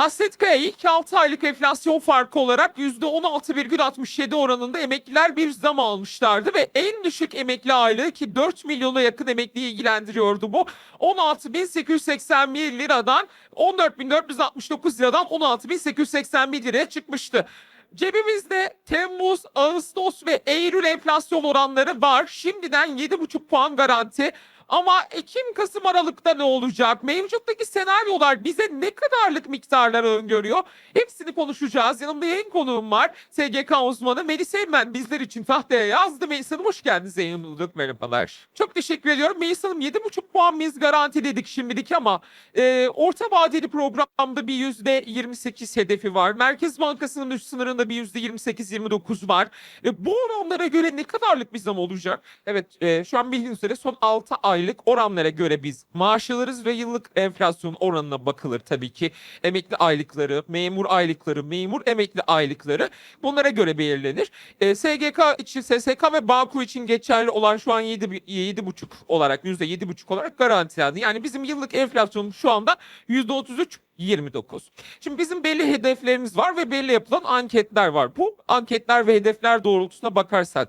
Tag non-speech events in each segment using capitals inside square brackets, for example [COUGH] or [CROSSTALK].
Hasret Kaya ilk 6 aylık enflasyon farkı olarak %16,67 oranında emekliler bir zam almışlardı ve en düşük emekli aylığı ki 4 milyona yakın emekliyi ilgilendiriyordu bu. 16.881 liradan 14.469 liradan 16.881 liraya çıkmıştı. Cebimizde Temmuz, Ağustos ve Eylül enflasyon oranları var. Şimdiden 7,5 puan garanti. Ama Ekim, Kasım, Aralık'ta ne olacak? Mevcuttaki senaryolar bize ne kadarlık miktarlar öngörüyor? Hepsini konuşacağız. Yanımda yayın konuğum var. SGK uzmanı Melis Eymen bizler için tahtaya yazdı. Melis Hanım hoş geldiniz yayın bulduk. Merhabalar. Çok teşekkür ediyorum. Melis Hanım 7,5 puan biz garanti dedik şimdilik ama e, orta vadeli programda bir %28 hedefi var. Merkez Bankası'nın üst sınırında bir %28-29 var. E, bu oranlara göre ne kadarlık bir zam olacak? Evet e, şu an bildiğiniz üzere son 6 aylık oranlara göre biz maaş alırız ve yıllık enflasyon oranına bakılır tabii ki. Emekli aylıkları, memur aylıkları, memur emekli aylıkları bunlara göre belirlenir. E, SGK için, SSK ve Bağkur için geçerli olan şu an 7, 7,5 olarak %7,5 olarak garantilendi. Yani bizim yıllık enflasyonumuz şu anda %33 29. Şimdi bizim belli hedeflerimiz var ve belli yapılan anketler var. Bu anketler ve hedefler doğrultusuna bakarsak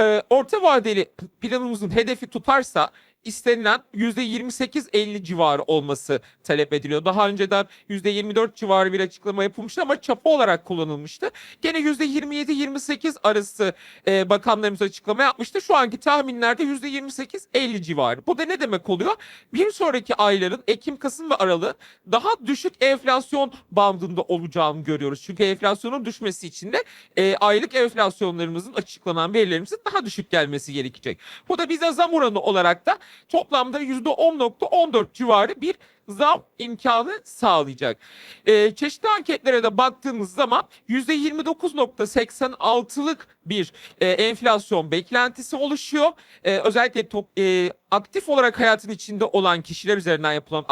e, orta vadeli planımızın hedefi tutarsa istenilen %28-50 civarı olması talep ediliyor. Daha önceden %24 civarı bir açıklama yapılmıştı ama çapa olarak kullanılmıştı. Gene %27-28 arası e, bakanlarımız açıklama yapmıştı. Şu anki tahminlerde %28-50 civarı. Bu da ne demek oluyor? Bir sonraki ayların Ekim, Kasım ve Aralık daha düşük enflasyon bandında olacağını görüyoruz. Çünkü enflasyonun düşmesi için de e, aylık enflasyonlarımızın açıklanan verilerimizin daha düşük gelmesi gerekecek. Bu da bize zam oranı olarak da toplamda %10.14 civarı bir zam imkanı sağlayacak. Ee, çeşitli anketlere de baktığımız zaman %29.86'lık bir e, enflasyon beklentisi oluşuyor. Ee, özellikle top, e, aktif olarak hayatın içinde olan kişiler üzerinden yapılan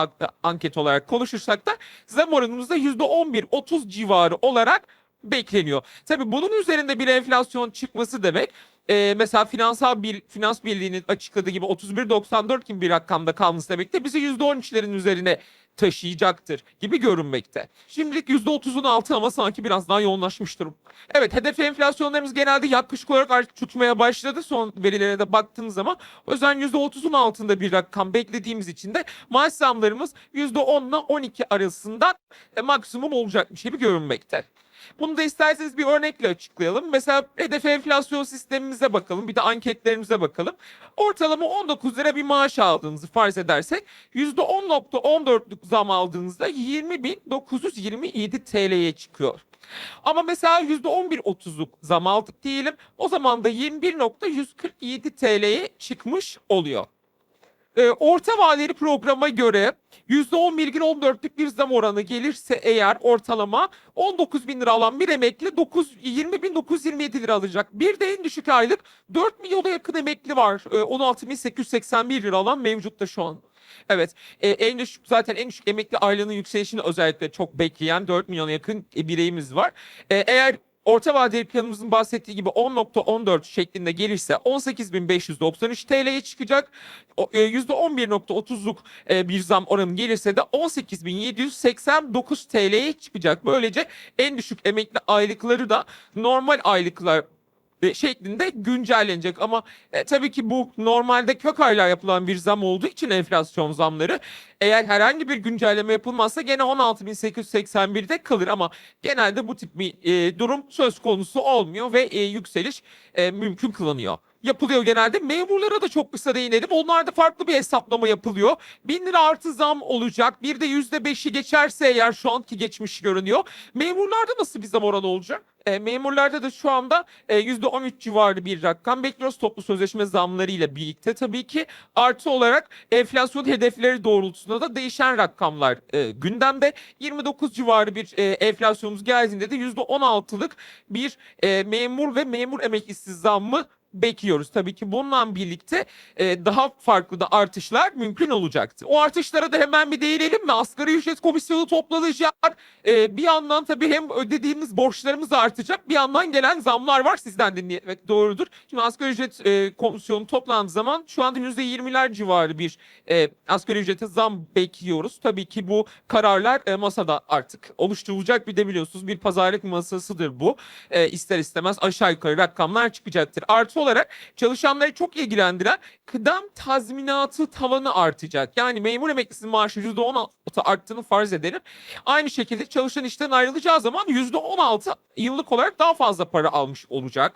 anket olarak konuşursak da zam oranımızda %11-30 civarı olarak bekleniyor. Tabii bunun üzerinde bir enflasyon çıkması demek e, mesela finansal bir finans birliğinin açıkladığı gibi 31.94 gibi bir rakamda kalması demek de bizi %13'lerin üzerine taşıyacaktır gibi görünmekte. Şimdilik %30'un altı ama sanki biraz daha yoğunlaşmış durum. Evet hedef enflasyonlarımız genelde yaklaşık olarak artık tutmaya başladı. Son verilere de baktığımız zaman o yüzden %30'un altında bir rakam beklediğimiz için de maaş zamlarımız %10 ile 12 arasında e, maksimum olacakmış gibi görünmekte. Bunu da isterseniz bir örnekle açıklayalım. Mesela hedef enflasyon sistemimize bakalım. Bir de anketlerimize bakalım. Ortalama 19 lira bir maaş aldığınızı farz edersek %10.14'lük zam aldığınızda 20.927 TL'ye çıkıyor. Ama mesela %11.30'luk zam aldık diyelim. O zaman da 21.147 TL'ye çıkmış oluyor. Ee, orta vadeli programa göre %11,14'lük bir zam oranı gelirse eğer ortalama 19 bin lira alan bir emekli 9, 20.927 lira alacak. Bir de en düşük aylık 4 milyona yakın emekli var. Ee, 16.881 lira alan mevcutta şu an. Evet e, en düşük zaten en düşük emekli aylığının yükselişini özellikle çok bekleyen 4 milyona yakın e, bireyimiz var. E, eğer orta vadeli planımızın bahsettiği gibi 10.14 şeklinde gelirse 18.593 TL'ye çıkacak. O, e, %11.30'luk e, bir zam oranı gelirse de 18.789 TL'ye çıkacak. Böylece en düşük emekli aylıkları da normal aylıklar şeklinde güncellenecek. Ama e, tabii ki bu normalde kök aylar yapılan bir zam olduğu için enflasyon zamları eğer herhangi bir güncelleme yapılmazsa gene 16.881'de kalır. Ama genelde bu tip bir e, durum söz konusu olmuyor ve e, yükseliş e, mümkün kılınıyor yapılıyor genelde. Memurlara da çok kısa değinelim. Onlarda farklı bir hesaplama yapılıyor. 1000 lira artı zam olacak. Bir de %5'i geçerse eğer şu anki geçmiş görünüyor. Memurlarda nasıl bir zam oranı olacak? E, memurlarda da şu anda e, %13 civarı bir rakam bekliyoruz toplu sözleşme zamlarıyla birlikte tabii ki artı olarak enflasyon hedefleri doğrultusunda da değişen rakamlar e, gündemde 29 civarı bir e, enflasyonumuz geldiğinde de %16'lık bir e, memur ve memur emeklisi zammı bekliyoruz. Tabii ki bununla birlikte e, daha farklı da artışlar mümkün olacaktı. O artışlara da hemen bir değinelim mi? Asgari ücret komisyonu toplanacak. E, bir yandan tabii hem ödediğimiz borçlarımız artacak bir yandan gelen zamlar var sizden dinlemek doğrudur. Şimdi asgari ücret e, komisyonu toplandığı zaman şu anda %20'ler civarı bir e, asgari ücrete zam bekliyoruz. Tabii ki bu kararlar e, masada artık oluşturulacak bir de biliyorsunuz bir pazarlık masasıdır bu. E, ister istemez aşağı yukarı rakamlar çıkacaktır. Artı olarak çalışanları çok ilgilendiren kıdem tazminatı tavanı artacak. Yani memur emeklisinin maaşı %16 arttığını farz edelim. Aynı şekilde çalışan işten ayrılacağı zaman %16 yıllık olarak daha fazla para almış olacak.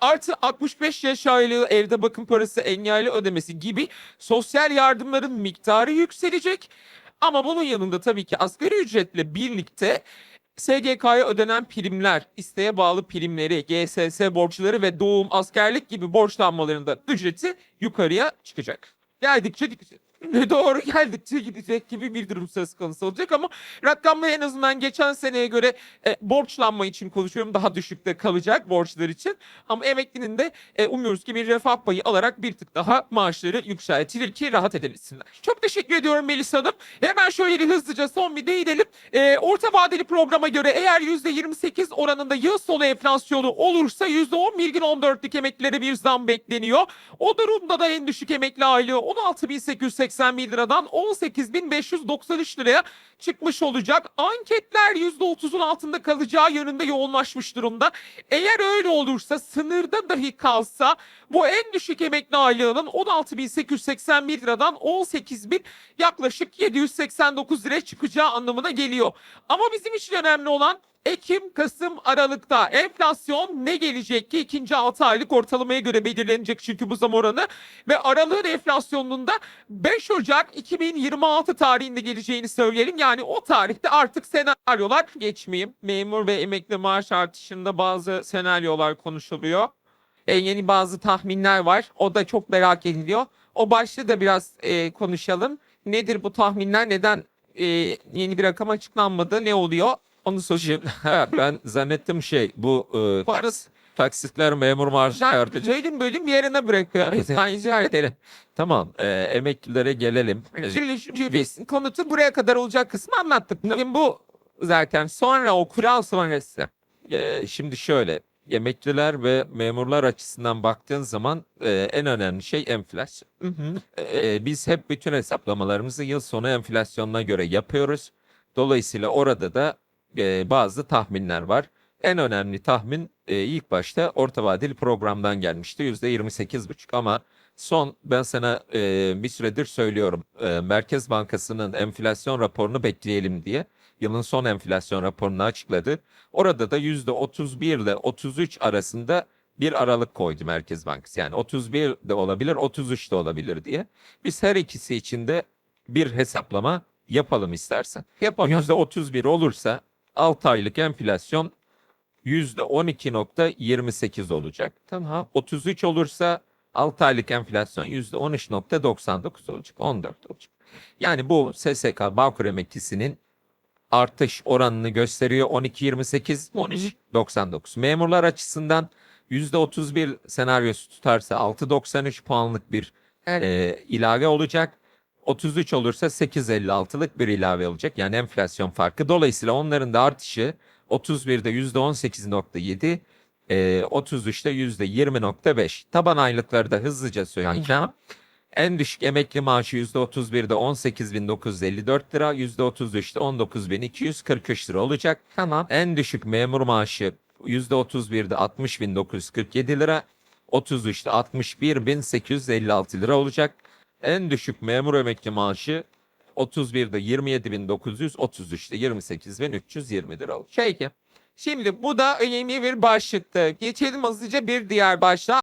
Artı 65 yaş aylığı evde bakım parası engelli ödemesi gibi sosyal yardımların miktarı yükselecek. Ama bunun yanında tabii ki asgari ücretle birlikte SGK'ya ödenen primler, isteğe bağlı primleri, GSS borçları ve doğum, askerlik gibi borçlanmalarında ücreti yukarıya çıkacak. Geldikçe gidecek. Doğru geldikçe gidecek gibi bir durum söz konusu olacak ama rakamlar en azından geçen seneye göre e, borçlanma için konuşuyorum daha düşükte kalacak borçlar için. Ama emeklinin de e, umuyoruz ki bir refah payı alarak bir tık daha maaşları yükseltilir ki rahat edebilsinler. Çok teşekkür ediyorum Melisa Hanım. Hemen şöyle hızlıca son bir değinelim. E, orta vadeli programa göre eğer %28 oranında yıl sonu enflasyonu olursa %11,14'lük emeklilere bir zam bekleniyor. O durumda da en düşük emekli aylığı 16.881 liradan 18.593 liraya çıkmış olacak. Anketler %30'un altında kalacağı yönünde yoğunlaşmış durumda. Eğer öyle olursa sınırda dahi kalsa bu en düşük emekli aylığının 16.881 liradan 18.000 yaklaşık 789 liraya çıkacağı anlamına geliyor. Ama bizim için önemli olan Ekim, Kasım, Aralık'ta enflasyon ne gelecek ki ikinci 6 aylık ortalamaya göre belirlenecek çünkü bu zam oranı ve aralığın enflasyonunun da 5 Ocak 2026 tarihinde geleceğini söyleyelim. Yani o tarihte artık senaryolar geçmeyeyim. Memur ve emekli maaş artışında bazı senaryolar konuşuluyor. E, yeni bazı tahminler var. O da çok merak ediliyor. O başlığı da biraz e, konuşalım. Nedir bu tahminler? Neden e, yeni bir rakam açıklanmadı? Ne oluyor? Onu sorayım. [LAUGHS] ben zannettim şey bu e, Parası. taksitler memur maaşı artık. Bölüm yerine bırakıyor. Rica ederim. Tamam e, emeklilere gelelim. Biz konutu buraya kadar olacak kısmı anlattık. Şimdi bu zaten sonra o kural sonrası. E, şimdi şöyle emekliler ve memurlar açısından baktığın zaman e, en önemli şey enflasyon. Hı hı. E, biz hep bütün hesaplamalarımızı yıl sonu enflasyonuna göre yapıyoruz. Dolayısıyla orada da e, bazı tahminler var. En önemli tahmin e, ilk başta orta vadeli programdan gelmişti. %28,5 ama son ben sana e, bir süredir söylüyorum. E, Merkez Bankası'nın enflasyon raporunu bekleyelim diye yılın son enflasyon raporunu açıkladı. Orada da %31 ile 33 arasında bir aralık koydu Merkez Bankası. Yani 31 de olabilir, 33 de olabilir diye. Biz her ikisi için de bir hesaplama yapalım istersen. Yapalım. %31 olursa 6 aylık enflasyon %12.28 olacak. Tamam. 33 olursa 6 aylık enflasyon %13.99 olacak. 14 olacak. Yani bu SSK Bağkur emeklisinin artış oranını gösteriyor. 12.28, 13.99. Memurlar açısından %31 senaryosu tutarsa 6.93 puanlık bir Evet. e, ilave olacak. 33 olursa 8.56'lık bir ilave olacak. Yani enflasyon farkı. Dolayısıyla onların da artışı 31'de %18.7, e, 33'te %20.5. Taban aylıkları da hızlıca söyleyeceğim. En düşük emekli maaşı %31'de 18.954 lira, %33'te 19.243 lira olacak. Tamam. En düşük memur maaşı %31'de 60.947 lira, 33'te 61.856 lira olacak. En düşük memur emekli maaşı 31'de 27.900, 33'te 28.320 lira olacak. Peki. Şimdi bu da önemli bir başlıktı. Geçelim hızlıca bir diğer başlığa.